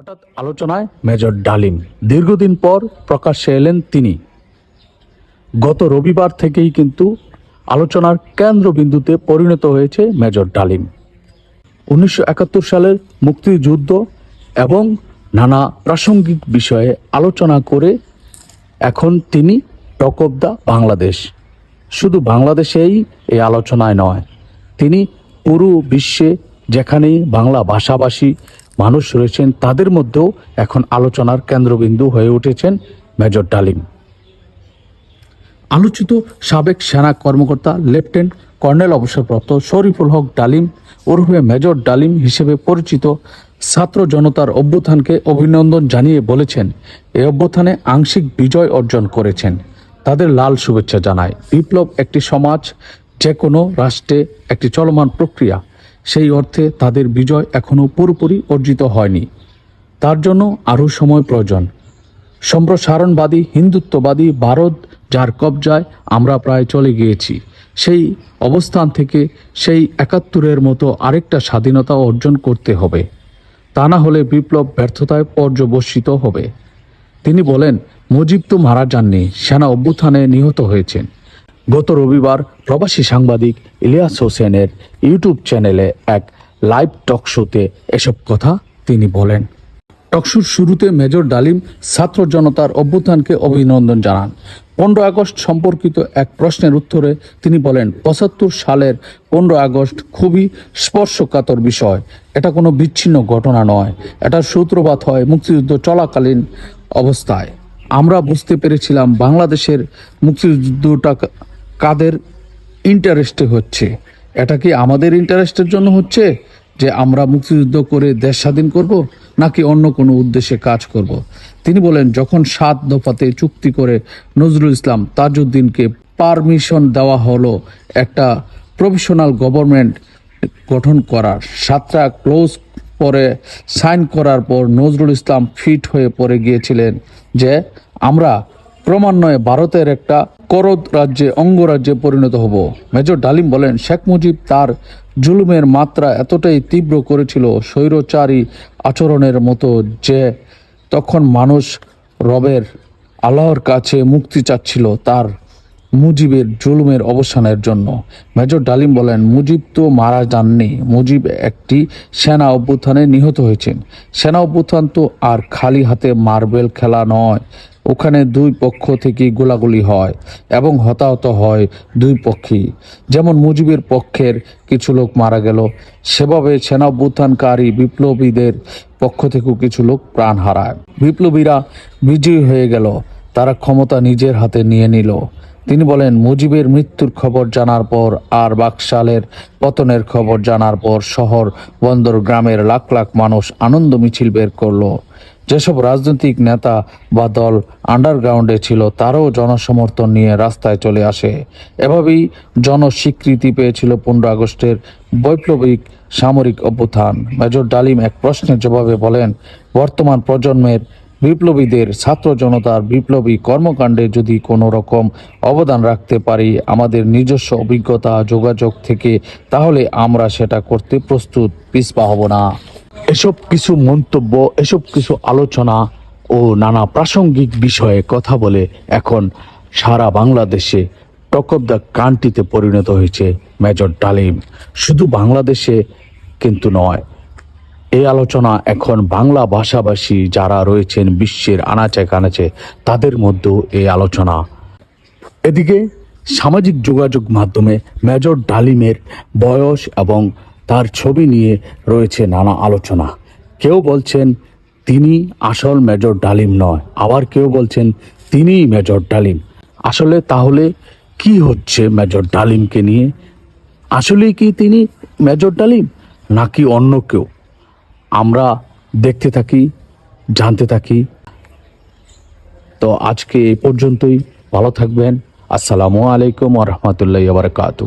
হঠাৎ আলোচনায় মেজর ডালিম। দীর্ঘদিন পর প্রকাশ্যে এলেন তিনি। গত রবিবার থেকেই কিন্তু আলোচনার কেন্দ্রবিন্দুতে পরিণত হয়েছে মেজর ডালিম। উনিশশো একাত্তর সালের মুক্তিযুদ্ধ এবং নানা প্রাসঙ্গিক বিষয়ে আলোচনা করে এখন তিনি টক অব দ্য বাংলাদেশ। শুধু বাংলাদেশেই এই আলোচনায় নয়, তিনি পুরো বিশ্বে যেখানেই বাংলা ভাষাভাষী মানুষ রয়েছেন তাদের মধ্যেও এখন আলোচনার কেন্দ্রবিন্দু হয়ে উঠেছেন মেজর ডালিম। আলোচিত সাবেক সেনা কর্মকর্তা লেফটেন্যান্ট কর্নেল অবসরপ্রাপ্ত শরীফুল হক ডালিম ওরফে মেজর ডালিম হিসেবে পরিচিত ছাত্র জনতার অভ্যুত্থানকে অভিনন্দন জানিয়ে বলেছেন এই অভ্যুত্থানে আংশিক বিজয় অর্জন করেছেন। তাদের লাল শুভেচ্ছা জানায়। বিপ্লব একটি সমাজ যে কোনো রাষ্ট্রে একটি চলমান প্রক্রিয়া। সেই অর্থে তাদের বিজয় এখনও পুরোপুরি অর্জিত হয়নি। তার জন্য আরও সময় প্রয়োজন। সম্প্রসারণবাদী, হিন্দুত্ববাদী ভারত যার কবজায় আমরা প্রায় চলে গিয়েছি, সেই অবস্থান থেকে সেই একাত্তরের মতো আরেকটা স্বাধীনতা অর্জন করতে হবে। তা না হলে বিপ্লব ব্যর্থতায় পর্যবসিত হবে। তিনি বলেন, মুজিব তো মারা যাননি, সেনা অভ্যুত্থানে নিহত হয়েছেন। গত রবিবার প্রবাসী সাংবাদিক ইলিয়াস হোসেনের ইউটিউব চ্যানেলে এক লাইভ টক শোতে এসব কথা তিনি বলেন। টকশুর শুরুতে মেজর ডালিম ছাত্র জনতার অভ্যুত্থানকে অভিনন্দন জানান। পনেরো আগস্ট সম্পর্কিত এক প্রশ্নের উত্তরে তিনি বলেন, পঁচাত্তর সালের পনেরো আগস্ট খুবই স্পর্শকাতর বিষয়। এটা কোনো বিচ্ছিন্ন ঘটনা নয়। এটার সূত্রপাত হয় মুক্তিযুদ্ধ চলাকালীন অবস্থায়। আমরা বুঝতে পেরেছিলাম বাংলাদেশের মুক্তিযুদ্ধটা কাদের ইন্টারেস্টে হচ্ছে? এটা কি আমাদের ইন্টারেস্টের জন্য হচ্ছে যে আমরা মুক্তিযুদ্ধ করে দেশ স্বাধীন করব, নাকি অন্য কোনো উদ্দেশ্যে কাজ করব? তিনি বলেন, যখন সাত দফাতে চুক্তি করে নজরুল ইসলাম তাজউদ্দিনকে পারমিশন দেওয়া হলো একটা প্রফেশনাল গভর্নমেন্ট গঠন করার, সাতটা ক্লোজ পরে সাইন করার পর নজরুল ইসলাম ফিট হয়ে পড়ে গিয়েছিলেন যে আমরা ক্রমান্বয়ে ভারতের একটা করদ রাজ্যে অঙ্গরাজ্যে পরিণত হব। মেজর ডালিম বলেন, শেখ মুজিব তার জুলুমের মাত্রা এতটাই তীব্র করেছিল স্বৈরচারী আচরণের মতো যে তখন মানুষ রবের আল্লাহর কাছে মুক্তি চাচ্ছিল তার মুজিবের জুলুমের অবসানের জন্য। মেজর ডালিম বলেন, মুজিব তো মারা যাননি, মুজিব একটি সেনা অভ্যুত্থানে নিহত হয়েছেন। সেনা অভ্যুত্থান তো আর খালি হাতে মার্বেল খেলা নয় ওখানে দুই পক্ষ থেকে গোলাগুলি হয় এবং হতাহত হয় দুই পক্ষই। যেমন মুজিবের পক্ষের কিছু লোক মারা গেল, সেভাবে সেনা অভ্যুত্থানকারী বিপ্লবীদের পক্ষ থেকেও কিছু লোক প্রাণ হারায়। বিপ্লবীরা বিজয়ী হয়ে গেল, তারা ক্ষমতা নিজের হাতে নিয়ে নিল। তিনি বলেন, মুজিবের মৃত্যুর খবর জানার পর আর বাকশালের পতনের খবর জানার পর শহর, বন্দর, গ্রামের লাখ লাখ মানুষ আনন্দ মিছিল বের করল। যেসব রাজনৈতিক নেতা বা দল আন্ডারগ্রাউন্ডে ছিল, তারাও জনসমর্থন নিয়ে রাস্তায় চলে আসে। এভাবেই জনস্বীকৃতি পেয়েছিল পনেরো আগস্টের বৈপ্লবিক সামরিক অভ্যুত্থান। মেজর ডালিম এক প্রশ্নের জবাবে বলেন, বর্তমান প্রজন্মের বিপ্লবীদের ছাত্র জনতার বিপ্লবী কর্মকাণ্ডে যদি কোনো রকম অবদান রাখতে পারি, আমাদের নিজস্ব অভিজ্ঞতা, যোগাযোগ থেকে, তাহলে আমরা সেটা করতে প্রস্তুত। পিছপা হব না। এসব কিছু মন্তব্য, এসব কিছু আলোচনা ও নানা প্রাসঙ্গিক বিষয়ে কথা বলে এখন সারা বাংলাদেশে টক অব দ্য কান্ট্রিতে পরিণত হয়েছে মেজর ডালিম। শুধু বাংলাদেশে কিন্তু নয়, এই আলোচনা এখন বাংলা ভাষাভাষী যারা রয়েছেন বিশ্বের আনাচে কানাচে, তাদের মধ্যেও এই আলোচনা। এদিকে সামাজিক যোগাযোগ মাধ্যমে মেজর ডালিমের বয়স এবং তার ছবি নিয়ে রয়েছে নানা আলোচনা। কেউ বলছেন, তিনি আসল মেজর ডালিম নয়। আবার কেউ বলছেন, তিনিই মেজর ডালিম। আসলে তাহলে কি হচ্ছে মেজর ডালিমকে নিয়ে? আসলেই কি তিনি মেজর ডালিম, নাকি অন্য কেউ? আমরা দেখতে থাকি, জানতে থাকি। তো আজকে এই পর্যন্তই। ভালো থাকবেন। আসসালামু আলাইকুম রহমতুল্লাহ বারকাতু